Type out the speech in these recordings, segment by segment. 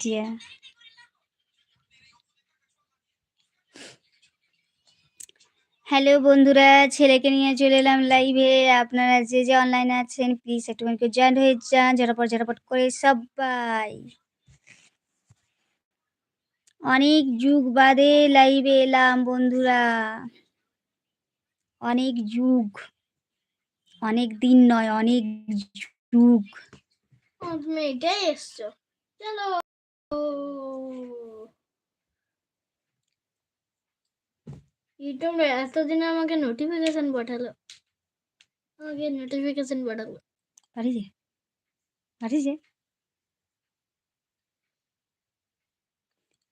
Dear hello বন্ধুরা, ছেলেকে নিয়ে চলে এলাম লাইভে আপনারা যে যে অনলাইনে আছেন প্লিজ করে জয়েন হয়ে যান, ঝটাপট ঝটাপট করে সবাই অনেক যুগ বাদে লাইভে এলাম বন্ধুরা। অনেক যুগ। অনেক দিন নয়, অনেক যুগ। এটাই এসছো। চলো। ইউটিউব এতদিনে আমাকে নোটিফিকেশন পাঠালো। আমাকে নোটিফিকেশন পাঠালো। পারি যে পারি যে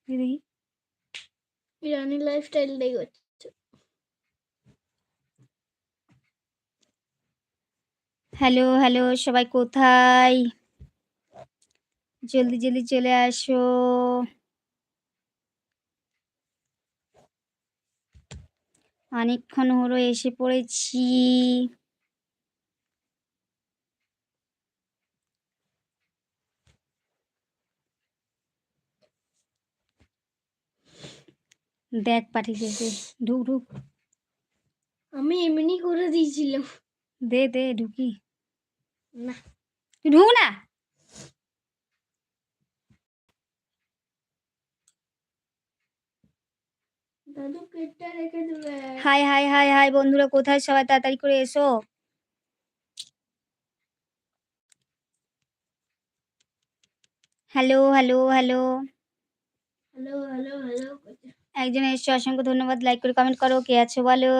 দেখি। ইরানি লাইফস্টাইল দেখে হ্যালো হ্যালো সবাই কোথায়? জলদি জলদি চলে আসো। অনেকক্ষণ হলো এসে পড়েছি। দেখ পাঠিয়েছে ঢুক ঢুক। আমি এমনি করে দিয়েছিলাম। দে দে ঢুকি। না। ঢুক না দাদু পেটটা রেখে দেবে হাই হাই হাই হাই বন্ধুরা কোথায়? সবাই তাড়াতাড়ি করে এসো। Hello hello hello. Hello hello hello একজন এসছো অসংখ্য ধন্যবাদ। লাইক করে কমেন্ট করো কে আছো বলো।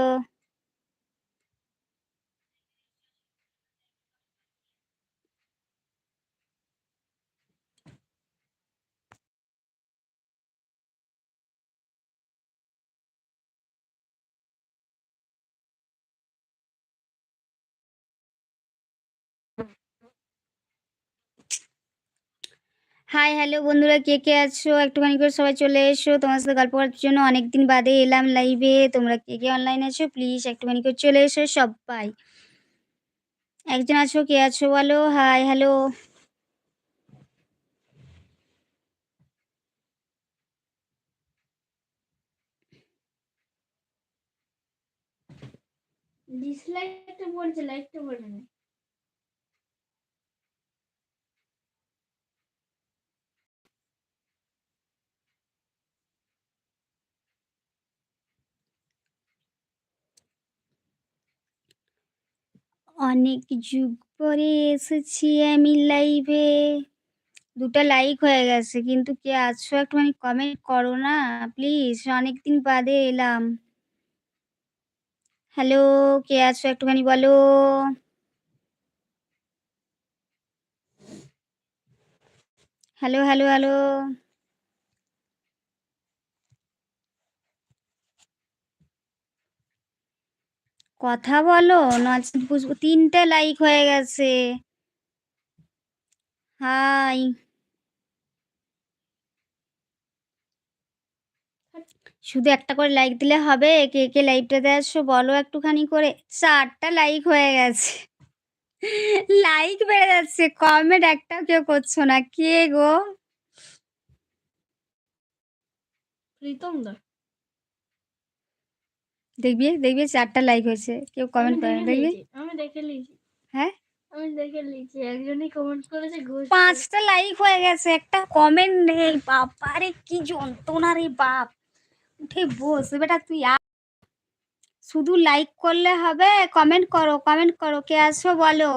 হাই হ্যালো বন্ধুরা, কে কে আছো? একটুখানি করে সবাই চলে এসো। তোমার সাথে গল্প করার জন্য অনেকদিন বাদে এলাম লাইভে তোমরা কে কে অনলাইন আছো? প্লিজ একটুখানি করে চলে এসো সবাই। একজন আছো, কে আছো বলো? হাই হ্যালো ডিসলাইকটা পড়ছে লাইকটা পড়ে না অনেক যুগ পরে এসেছি আমি লাইভে দুটো লাইক হয়ে গেছে, কিন্তু কে আছো একটুখানি কমেন্ট করো না প্লিজ অনেকদিন বাদে এলাম। হ্যালো কে আছো একটুখানি বলো? হ্যালো হ্যালো হ্যালো কথা বলো নচেত বুঝব তিনটে লাইক হয়ে গেছে। হাই শুধু একটা করে লাইক দিলে হবে? কে কে লাইভটাতে আসছো বলো একটুখানি করে। চারটা লাইক হয়ে গেছে। লাইক বেড়ে যাচ্ছে। কমেন্ট একটাও কেউ করছ না। কে গো? প্রীতম দা। দেখবি? দেখবি? চারটা লাইক হয়েছে। কেউ কমেন্ট করে না, দেখবি? আমি দেখে লিয়েছি হ্যাঁ? আমি দেখে লিয়েছি একজনই কমেন্ট করেছে ঘুষ পাঁচটা লাইক হয়ে গেছে। একটা কমেন্ট নেই। বাবারে কি যন্ত্রণা রে বাপ। উঠে বস। বেটা তুই আ শুধু লাইক করলে হবে। কমেন্ট করো কমেন্ট করো। কে আসো বলো?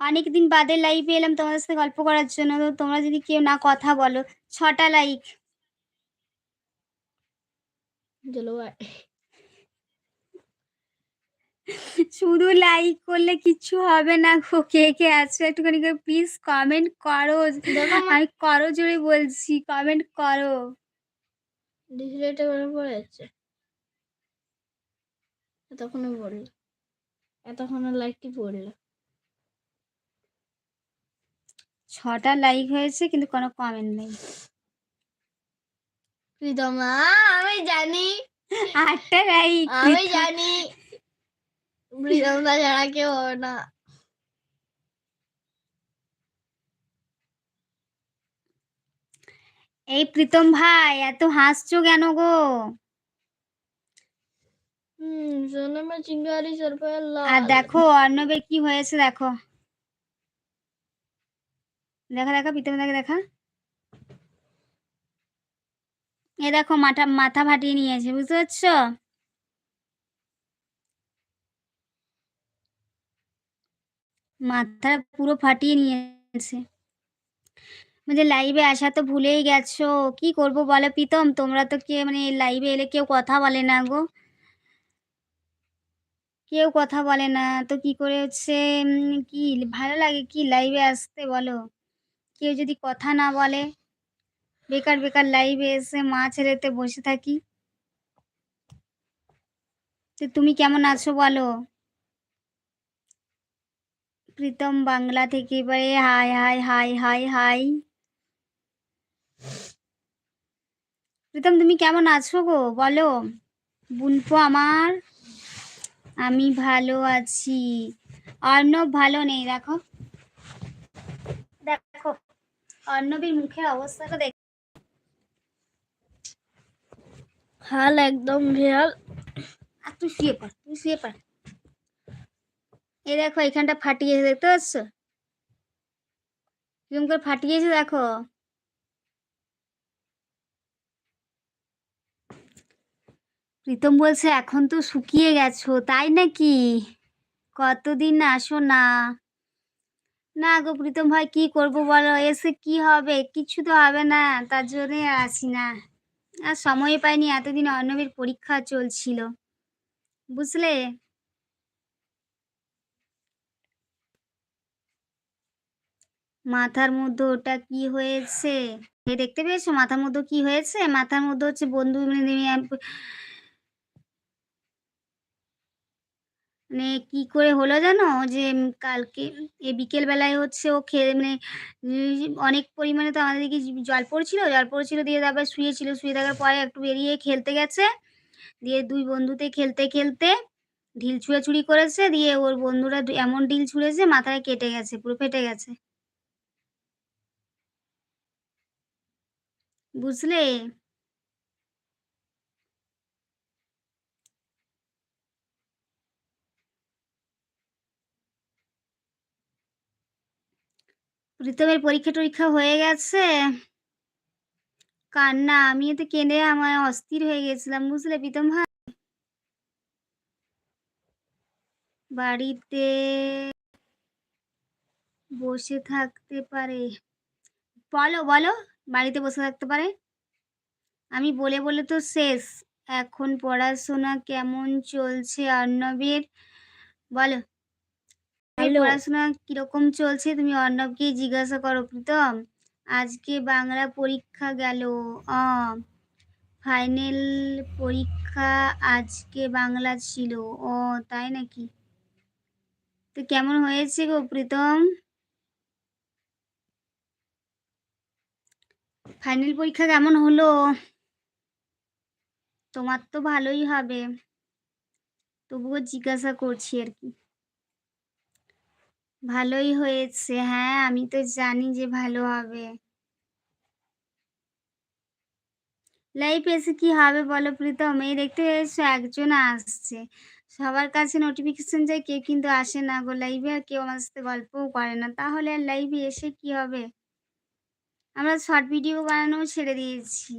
সব অনেকদিন বাদে লাইভে এলাম তোমাদের সাথে গল্প করার জন্য। তো তোমরা যদি কেউ না কথা বলো ছটা লাইক শুধু লাইক করলে কিচ্ছু হবে না গো। কে কে আছো? একটুখানি করে প্লিজ কমেন্ট করো। দেখো আমি করো জোরে বলছি কমেন্ট করো। ডিসলাইটটা করে পড়ে যাচ্ছে। এতক্ষণে পড়ল এতক্ষণে লাইকটি পড়ল। ছটা লাইক হয়েছে কিন্তু কোনো কমেন্ট নেই। প্রীতমা আমি জানি। আটটা লাইক আমি জানি। প্রীতমা ছাড়া কেউ না। এই প্রীতম ভাই এত হাসছো কেন গো? হুম সোনামা চিংড়ি আর দেখো অর্ণবের কি হয়েছে দেখো। দেখা দেখা প্রীতম দেখে দেখা। এ দেখো, মাথা মাথা ফাটিয়ে নিয়েছে, বুঝতে পারছ? মাথা পুরো ফাটিয়ে নিয়েছে। মানে লাইভে আসা তো ভুলেই গেছো। কি করব বলো প্রীতম? তোমরা তো কে মানে লাইভে এলে কেউ কথা বলে না গো। কেউ কথা বলে না। তো কি করে হচ্ছে? কি ভালো লাগে কি লাইভে আসতে বলো? কেউ যদি কথা না বলে, বেকার বেকার লাইভে এসে মা ছেড়েতে বসে থাকি। তো তুমি কেমন আছো বলো? প্রীতম বাংলা থেকে এবারে hi hi hi hi hi Pritam, তুমি কেমন আছো গো? বলো। বুনপো আমার, আমি ভালো আছি। অর্ণব ভালো নেই, দেখো। অর্ণবীর মুখের অবস্থাটা দেখ হাল একদম ভেয়াল আর তুই শুয়ে পড় তুই শুয়ে পড়। এ দেখো এখানটা ফাটিয়েছে দেখতে পাচ্ছ? কিরম করে ফাটিয়েছে দেখো। প্রীতম বলছে এখন তো শুকিয়ে গেছো তাই নাকি? কতদিন আসো না? না গো প্রীতম ভাই, কি করব বলো? এসে কি হবে? কিছু তো হবে না, তার জন্যে আসি না। আর সময় পাইনি, এতদিন অর্ণবের পরীক্ষা চলছিল। বুঝলে? মাথার মধ্যে ওটা কি হয়েছে? দেখতে পেয়েছ? মাথার মধ্যে কি হয়েছে? মাথার মধ্যে হচ্ছে বন্ধু মানে কি করে হলো জানো? যে কালকে এ বিকেল বেলায় হচ্ছে ও খেয়ে মানে অনেক পরিমাণে তো আমাদের জল পড়ছিল। জল পড়ছিল দিয়ে তারপর শুয়েছিল। শুয়ে থাকার পরে একটু বেরিয়ে খেলতে গেছে। দিয়ে দুই বন্ধুতে খেলতে খেলতে ঢিল ছুঁড়াছুড়ি করেছে। দিয়ে ওর বন্ধুরা এমন ঢিল ছুঁড়েছে, মাথায় কেটে গেছে, পুরো ফেটে গেছে। বুঝলে? প্রীতমের পরীক্ষা টরীক্ষা হয়ে গেছে। কান্না, আমি তো কেঁদে আমার অস্থির হয়ে গেছিলাম, বুঝলে প্রীতম ভাই? বাড়িতে বসে থাকতে পারে। বলো বলো, বাড়িতে বসে থাকতে পারে? আমি বলে বলে তো শেষ। এখন পড়াশোনা কেমন চলছে, অর্ণবের? বলো। ভালো। পড়াশোনা কীরকম চলছে তুমি অর্ণবকে জিজ্ঞাসা করো প্রীতম। আজকে বাংলা পরীক্ষা গেল। অ, ফাইনাল পরীক্ষা আজকে বাংলা ছিল। ও তাই নাকি? তো কেমন হয়েছে গো প্রীতম? ফাইনাল পরীক্ষা কেমন হলো? তোমার তো ভালোই হবে। তবুও জিজ্ঞাসা করছি আর কি। ভালোই হয়েছে। হ্যাঁ আমি তো জানি যে ভালো হবে। লাইফ এসে কি হবে বলো প্রীতম? এই দেখতে এসো, একজন আসছে। সবার কাছে নোটিফিকেশন যায়, কেউ কিন্তু আসে না গো লাইভে আর কেউ আমার সাথে গল্পও করে না। তাহলে আর লাইভে এসে কি হবে? আমরা শর্ট ভিডিও বানানো ছেড়ে দিয়েছি।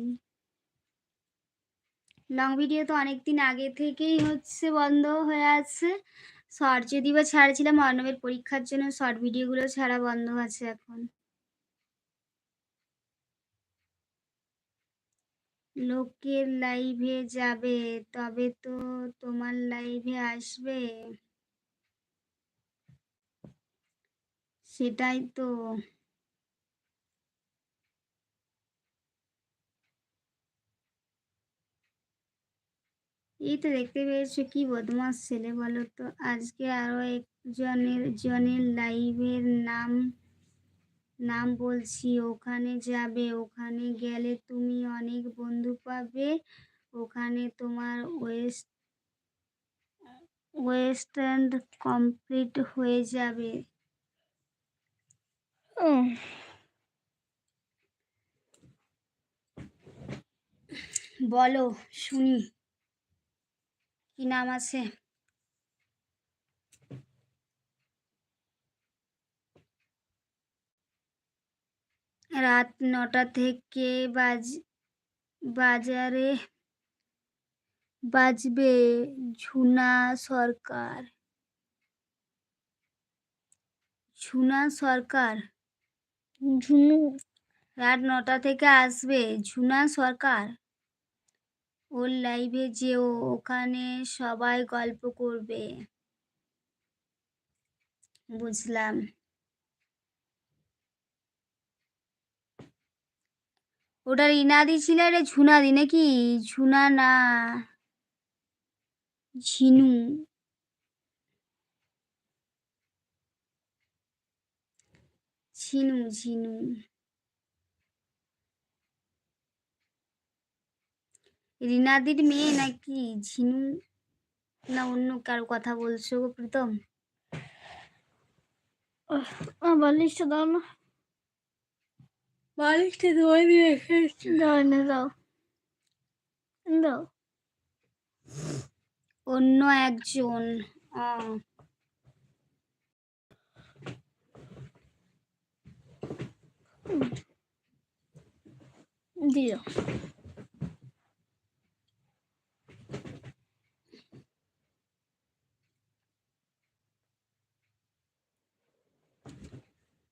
লং ভিডিও তো অনেকদিন আগে থেকেই হচ্ছে বন্ধ হয়ে আছে। শর্ট যদি বা ছাড়ছিলাম অর্ণবের পরীক্ষার জন্য শর্ট ভিডিওগুলো ছাড়া বন্ধ আছে এখন। লোকের লাইভে যাবে, তবে তো তোমার লাইভে আসবে। সেটাই তো। এই তো দেখতে পেয়েছ কি বদমাস ছেলে বলো তো আজকে আরও একজনের জনের লাইভের নাম নাম বলছি ওখানে যাবে ওখানে গেলে তুমি অনেক বন্ধু পাবে। ওখানে তোমার ওয়েস্ট ওয়েস্টার্ন কমপ্লিট হয়ে যাবে। বলো শুনি। কি নাম আছে? রাত নটা থেকে বাজ বাজারে বাজবে ঝুনা সরকার। ঝুনা সরকার? ঝুনু। রাত নটা থেকে আসবে ঝুনা সরকার? ওর লাইভে যেও ওখানে সবাই গল্প করবে। বুঝলাম। ওটা রিনাদি ছিল রে ঝুনাদি নাকি? ঝুনা না, ঝিনু। ঝিনু ঝিনু। রিনাদির মেয়ে নাকি ঝিনু না অন্য কারও কথা বলছো গো প্রীতম? লিস্টে দাও না। বালিশটা ধোয়া দিয়ে রেখেছি দাও দাও। দাও। অন্য একজন দিও।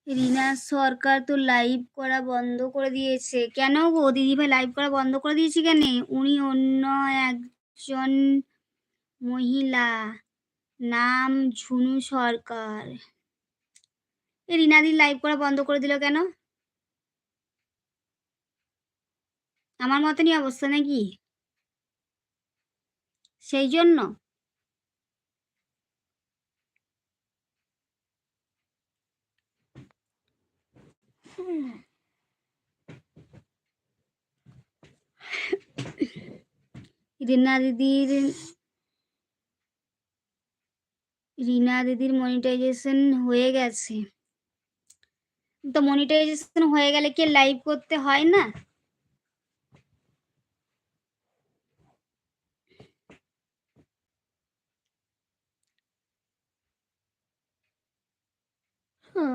রিনা সরকার তো লাইভ করা বন্ধ করে দিয়েছে। কেন গো? দিদিভাই লাইভ করা বন্ধ করে দিয়েছে কেন? উনি অন্য একজন মহিলা। নাম ঝুনু সরকার। এ রিনাদির লাইভ করা বন্ধ করে দিল কেন? আমার মতনই অবস্থা নাকি? সেই জন্য? রিনা দিদির রিনা দিদির মনিটাইজেশন হয়ে গেছে। তো মনিটাইজেশন হয়ে গেলে কি লাইভ করতে হয় না? হুম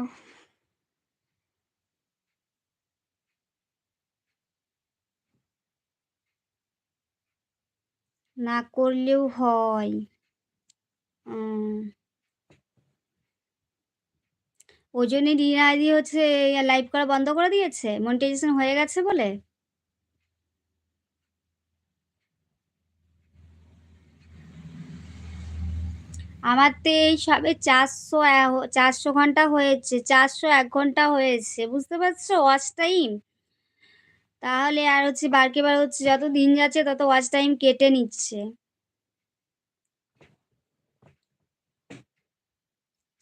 না করলেও হয়। ওই জন্য রিনা দিদি হচ্ছে লাইভ করা বন্ধ করে দিয়েছে? মনিটাইজেশন হয়ে গেছে বলে? আমার তো এই সবে চারশো চারশো ঘণ্টা হয়েছে, চারশো এক ঘণ্টা হয়েছে, বুঝতে পারছ? ওয়াচ টাইম তাহলে আর হচ্ছে বারকে বার হচ্ছে যত দিন যাচ্ছে তত ওয়াচ টাইম কেটে নিচ্ছে।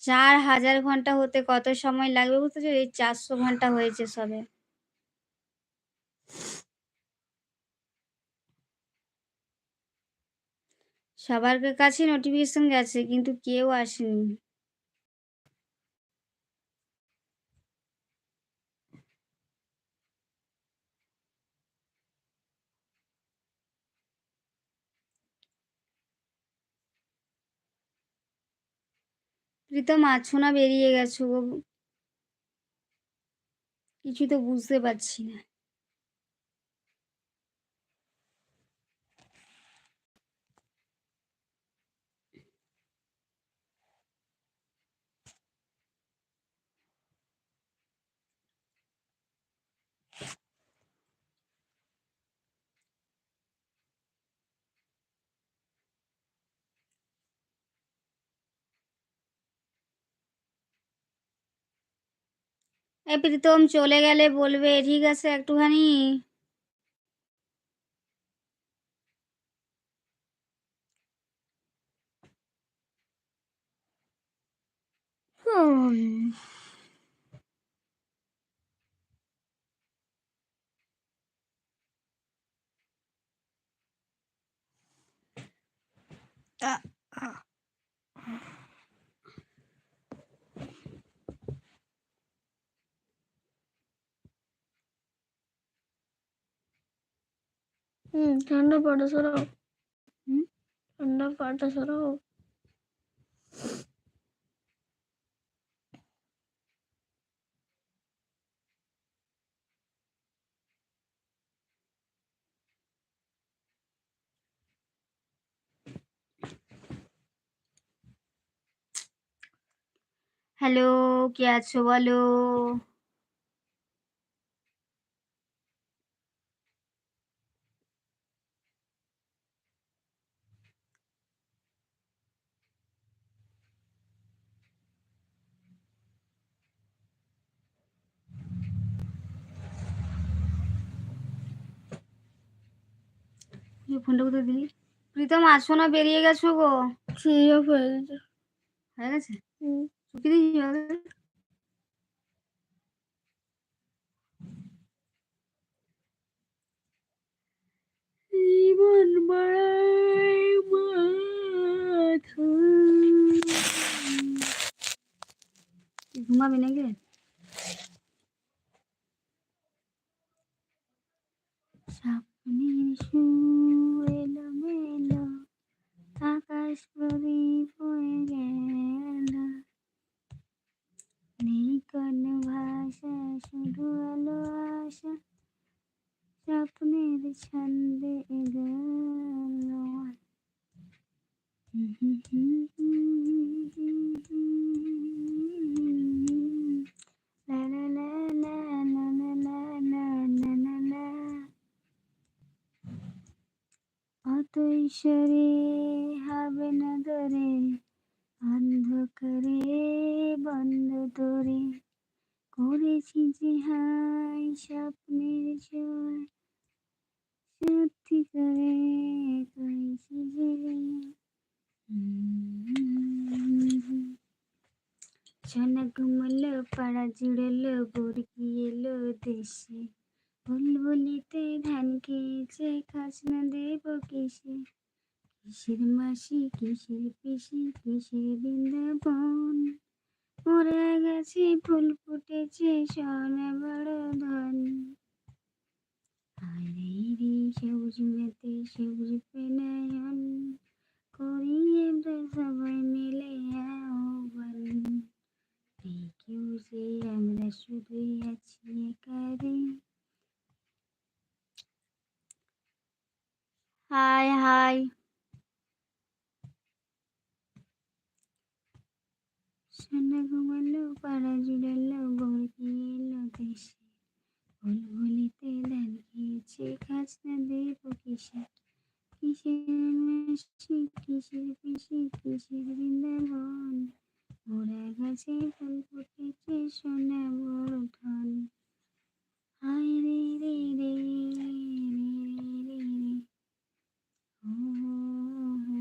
চার হাজার ঘণ্টা হতে কত সময় লাগবে বুঝতে বুঝতেছো এই চারশো ঘণ্টা হয়েছে সবে। সবার কাছে নোটিফিকেশন গেছে কিন্তু কেউ আসেনি। প্রীতম আছো না বেরিয়ে গেছো গো। কিছু তো বুঝতে পারছি না। এ প্রীতম চলে গেলে বলবে ঠিক আছে একটুখানি হুম ঠান্ডা পাটা সরাও হুম? ঠান্ডা পাটা সরাও হ্যালো কে আছো বলো? ফোনটা কোথায় দিলি? প্রীতম আসো না বেরিয়ে গেছো গো। হয়ে গেছে? হয়ে গেছে দিয়েছি জীবন বাড়ায় ঘুমাবি নাকি? পাড়া জুড়লো বুড়কি এলো দেশে। বুলবুলিতে ধান খেয়েছে খাসনা দেব কিসে? কিসের মাসি, কিসের পিসি, কিসের বৃন্দাবন? মরে গেছে, ফুল ফুটেছে সোনা বড় ধন। আরে রে সবুজ মেতে, সবুজ পেনায়ন করি সবাই মিলে আহ্বান কেউ যে আমরা শুধুই আছি একারে হাই হাই সোনা ঘুমালো পাড়া জুড়ালো বরকি এলো দেশে বুলবুলিতে ধান খেয়েছে খাজনা দেব কিসে কিসের মাসি কিসের পিসি কিসের বৃন্দাবন মোরা গাছে ফুল ফুটেছে সোনা বড় ধন হায় রে রে রে রে রে রে রে ও হো হো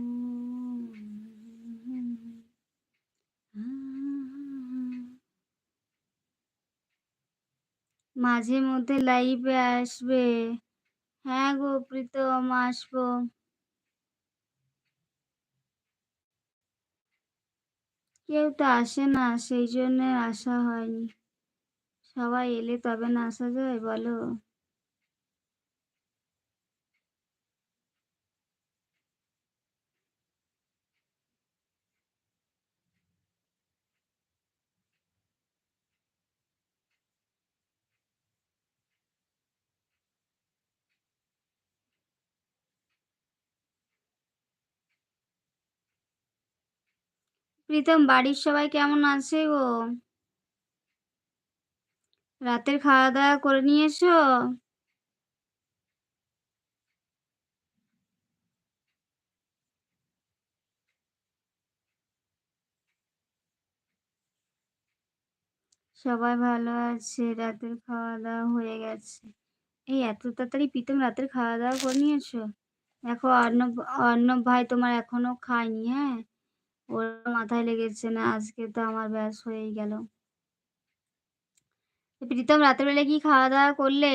মাঝে মধ্যে লাইভে আসবে। হ্যাঁ গো, প্রীতম, আসব। কেউ তো আসে না, সেই জন্য আসা হয়নি। সবাই এলে তবে না আসা যায়, বলো। প্রীতম, বাড়ির সবাই কেমন আছে গো? রাতের খাওয়া দাওয়া করে নিয়েছো সবাই ভালো আছে, রাতের খাওয়া দাওয়া হয়ে গেছে। এই এত তাড়াতাড়ি প্রীতম রাতের খাওয়া দাওয়া করে নিয়েছো দেখো অর্ণব অর্ণব ভাই তোমার এখনও খায়নি হ্যাঁ? ওর মাথায় লেগেছে না, আজকে তো আমার ব্যাস হয়েই গেল। প্রীতম রাতের বেলা কি খাওয়া দাওয়া করলে?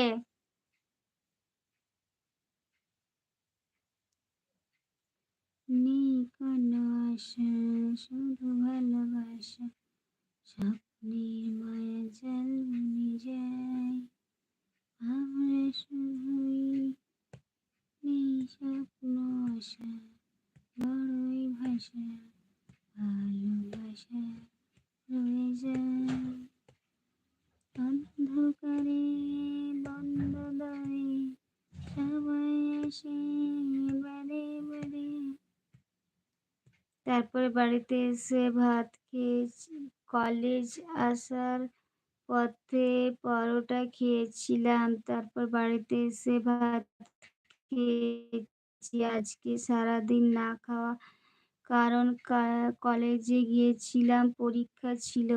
নেই কোনো আশা শুধু ভালোবাসা স্বপ্নের মায়া জাল বুনে যায় আমরা শুধুই তারপরে বাড়িতে এসে ভাত খেয়েছি কলেজ আসার পথে পরোটা খেয়েছিলাম, তারপর বাড়িতে এসে ভাত খেয়েছি। আজকে সারাদিন না খাওয়া কারণ কলেজে গিয়েছিলাম, পরীক্ষা ছিল।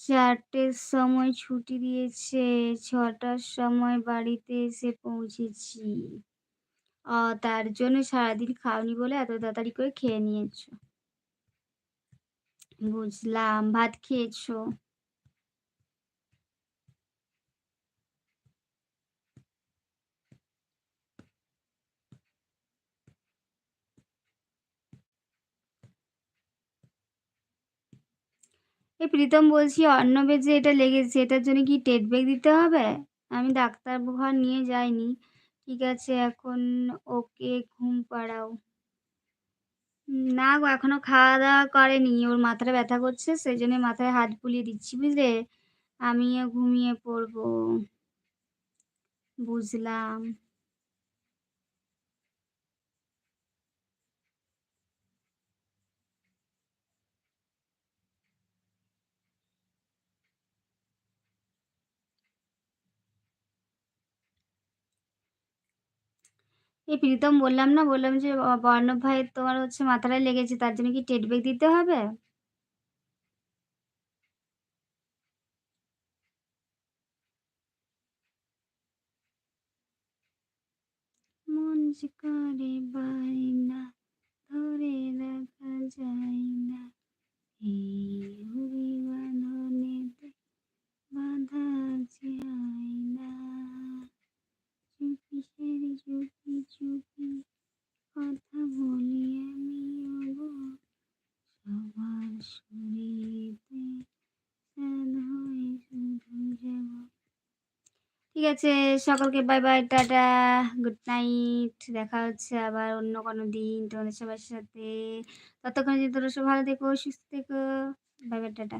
চারটের সময় ছুটি দিয়েছে, ছটার সময় বাড়িতে এসে পৌঁছেছি। তার জন্য সারাদিন খাওনি বলে এত তাড়াতাড়ি করে খেয়ে নিয়েছো। বুঝলাম, ভাত খেয়েছো? এই প্রীতম বলছি অর্ণবের যে এটা লেগেছে, এটার জন্য কি টেট ব্যাগ দিতে হবে? আমি ডাক্তার ঘর নিয়ে যাইনি। ঠিক আছে, এখন ওকে ঘুম পাড়াও। না গো, এখনও খাওয়া দাওয়া করেনি। ওর মাথাটা ব্যথা করছে সেই জন্য মাথায় হাত বুলিয়ে দিচ্ছি, বুঝলে? আমিও ঘুমিয়ে পড়ব। বুঝলাম। এই প্রীতম বললাম না, বললাম যে বর্ণব ভাই তোমার হচ্ছে মাথাটায় লেগেছে, তার জন্য কি টেট ব্যাগ দিতে হবে? মন করে বায়না ধরে রাখা যায় না এই অভিবাদনেতে বাধা আছে আয়না চুপি সেরি চুপি চুপি কথা বলি আমি ওগো সবার শরীরেতে স্নান হয়ে শুধু যাব ঠিক আছে। সকলকে bye bye tata good night দেখা হচ্ছে আবার অন্য কোনো দিন তোমাদের সবার সাথে। ততক্ষণ যদি তোমরা সব ভালো থেকো, সুস্থ থেকো। Bye bye tata.